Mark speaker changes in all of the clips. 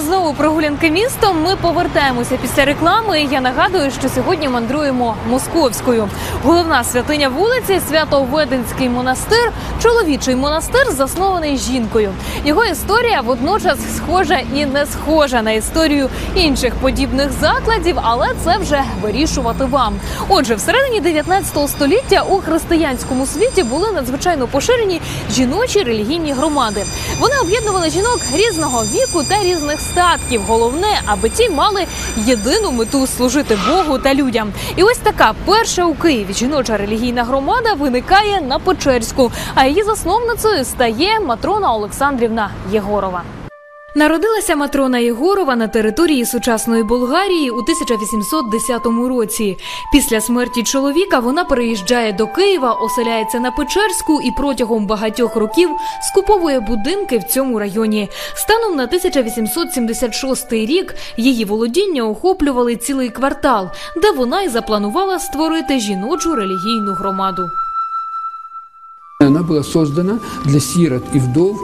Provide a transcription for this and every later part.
Speaker 1: знову прогулянки містом. Ми повертаємося після реклами. Я нагадую, що сьогодні мандруємо московською. Головна святиня вулиці Свято-Веденський монастир. Чоловічий монастир заснований жінкою. Його історія водночас схожа і не схожа на історію інших подібних закладів, але це вже вирішувати вам. Отже, всередині 19 століття у християнському світі були надзвичайно поширені жіночі релігійні громади. Вони об'єднували жінок різного віку та різних статків. Головне, аби ті мали єдину мету служити Богу та людям. І ось така перша у Києві жіноча релігійна громада виникає на Печерську, а її засновницею стає Матрона Олександрівна Єгорова. Народилася Матрона Єгорова на території сучасної Болгарії у 1810 році. Після смерті чоловіка вона переїжджає до Києва, оселяється на Печерську і протягом багатьох років скуповує будинки в цьому районі. Станом на 1876 рік її володіння охоплювали цілий квартал, де вона й запланувала створити жіночу релігійну громаду.
Speaker 2: Она была создана для сирот и вдов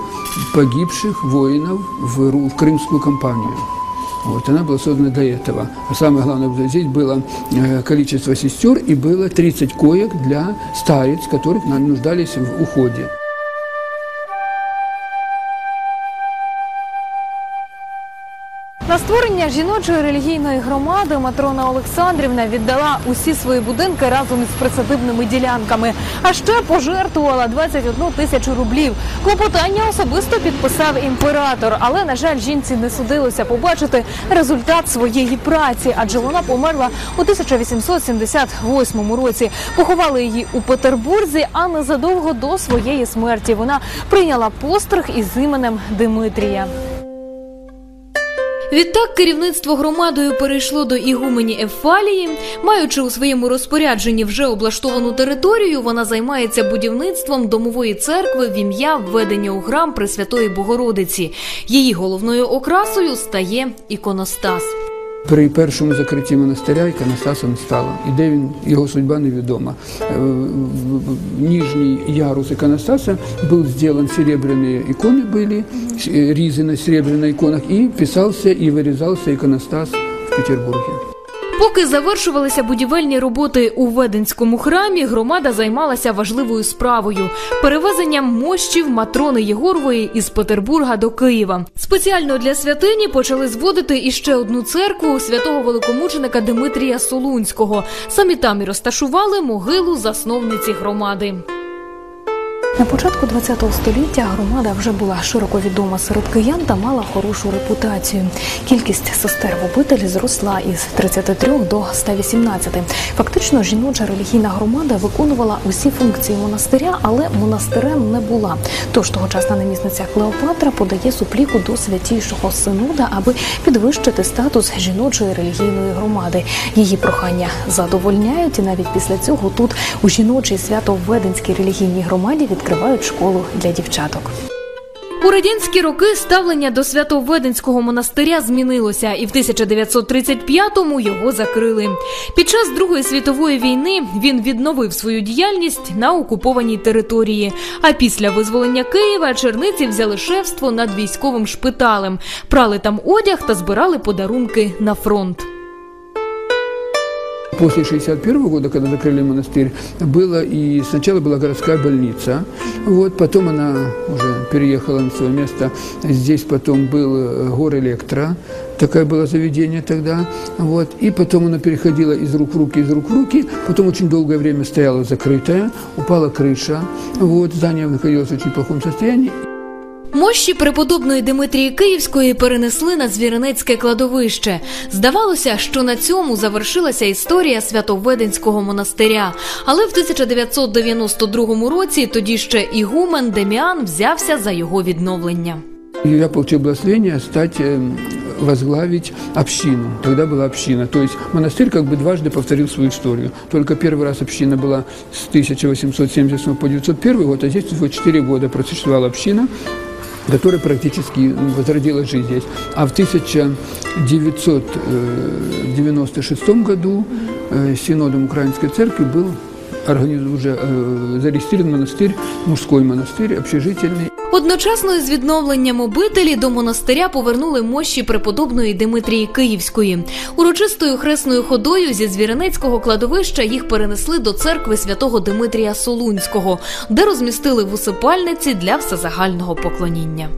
Speaker 2: погибших воинов в, в Крымскую кампанию. Вот, она была создана для этого. А самое главное, здесь было э, количество сестер и было 30 коек для старец, которых нуждались в уходе.
Speaker 1: На створення жіночої релігійної громади Матрона Олександрівна віддала усі свої будинки разом із присадибними ділянками, а ще пожертвувала 21 тисячу рублів. Клопотання особисто підписав імператор, але на жаль, жінці не судилося побачити результат своєї праці, адже вона померла у 1878 році. Поховали її у Петербурзі, а незадовго до своєї смерті вона прийняла постриг із іменем Димитрія. Відтак керівництво громадою перейшло до ігумені Ефалії. Маючи у своєму розпорядженні вже облаштовану територію, вона займається будівництвом домової церкви в ім'я введення у храм Пресвятої Богородиці. Її головною окрасою стає іконостас.
Speaker 2: При першому закритті монастиря іконостасом стала. І де він, його судьба невідома. Е, в- Нижній ярус іконостаса був зроблений серебряні ікони були, е, на серебряных иконах, і писався і вирізався іконостас в Петербурге.
Speaker 1: Поки завершувалися будівельні роботи у Веденському храмі, громада займалася важливою справою перевезенням мощів матрони Єгорової із Петербурга до Києва. Спеціально для святині почали зводити іще одну церкву святого великомученика Димитрія Солунського. Самі там і розташували могилу засновниці громади. На початку ХХ століття громада вже була широко відома серед киян та мала хорошу репутацію. Кількість сестер в обителі зросла із 33 до 118. Фактично, жіноча релігійна громада виконувала усі функції монастиря, але монастирем не була. Тож тогочасна намісниця Клеопатра подає супліку до святійшого синуда, аби підвищити статус жіночої релігійної громади. Її прохання задовольняють, і навіть після цього тут у жіночій свято-введенській релігійній громаді відкривають школу для дівчаток. У радянські роки ставлення до Свято-Веденського монастиря змінилося, і в 1935-му його закрили. Під час Другої світової війни він відновив свою діяльність на окупованій території. А після визволення Києва черниці взяли шефство над військовим шпиталем, прали там одяг та збирали подарунки на фронт.
Speaker 2: После 61 года, когда закрыли монастырь, было и сначала была городская больница, вот, потом она уже переехала на свое место. Здесь потом был э, гор электро, такое было заведение тогда, вот, и потом она переходила из рук в руки, из рук в руки, потом очень долгое время стояла закрытая, упала крыша, вот, здание находилось в очень плохом состоянии,
Speaker 1: Мощі преподобної Димитрії Київської перенесли на Звіринецьке кладовище. Здавалося, що на цьому завершилася історія Святоведенського монастиря. Але в 1992 році тоді ще ігумен Деміан взявся за його відновлення.
Speaker 2: И я получил благословение стать, э, возглавить общину. Тогда была община. То есть монастырь как бы дважды повторил свою историю. Только первый раз община была с 1877 по 1901 год, а здесь всего 4 года просуществовала община которая практически ну, возродила жизнь здесь. А в 1996 году э, синодом Украинской церкви был уже э, зарегистрирован монастырь, мужской монастырь, общежительный.
Speaker 1: Одночасно із відновленням обителі до монастиря повернули мощі преподобної Димитрії Київської. Урочистою хресною ходою зі Звіринецького кладовища їх перенесли до церкви святого Димитрія Солунського, де розмістили в усипальниці для всезагального поклоніння.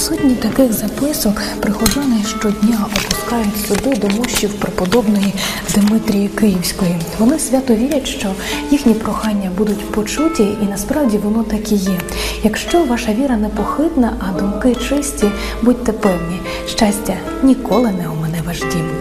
Speaker 3: Сотні таких записок прихожани щодня опускають сюди до мощів преподобної Димитрії Київської. Вони свято вірять, що їхні прохання будуть почуті, і насправді воно так і є. Якщо ваша віра непохитна, а думки чисті, будьте певні, щастя ніколи не у ваш дім.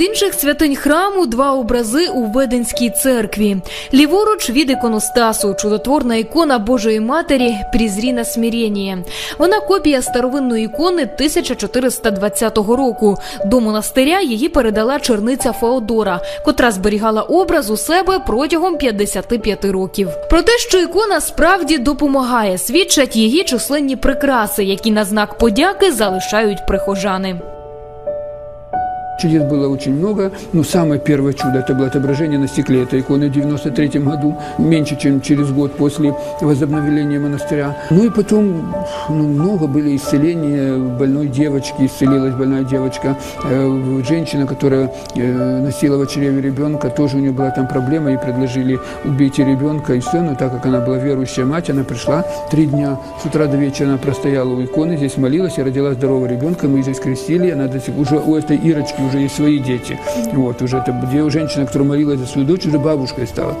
Speaker 1: Серед інших святинь храму два образи у Веденській церкві. Ліворуч від іконостасу, чудотворна ікона Божої Матері Прізріна Смірєнія. Вона копія старовинної ікони 1420 року. До монастиря її передала черниця Феодора, котра зберігала образ у себе протягом 55 років. Про те, що ікона справді допомагає, свідчать її численні прикраси, які на знак подяки залишають прихожани.
Speaker 2: Чудес было очень много. Ну, самое первое чудо – это было отображение на стекле этой иконы в 93 году, меньше, чем через год после возобновления монастыря. Ну и потом ну, много были исцеления больной девочки, исцелилась больная девочка. Э, женщина, которая э, носила в чреве ребенка, тоже у нее была там проблема, ей предложили убить ребенка и все, но так как она была верующая мать, она пришла три дня, с утра до вечера она простояла у иконы, здесь молилась и родила здорового ребенка, мы ее здесь крестили, она до сих уже у этой Ирочки уже есть свои дети. Вот, уже это женщина, которая молилась за свою дочь, уже бабушкой стала.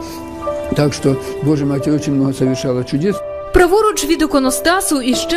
Speaker 2: Так что Божья Матерь очень много совершала чудес.
Speaker 1: Праворуч від іконостасу іще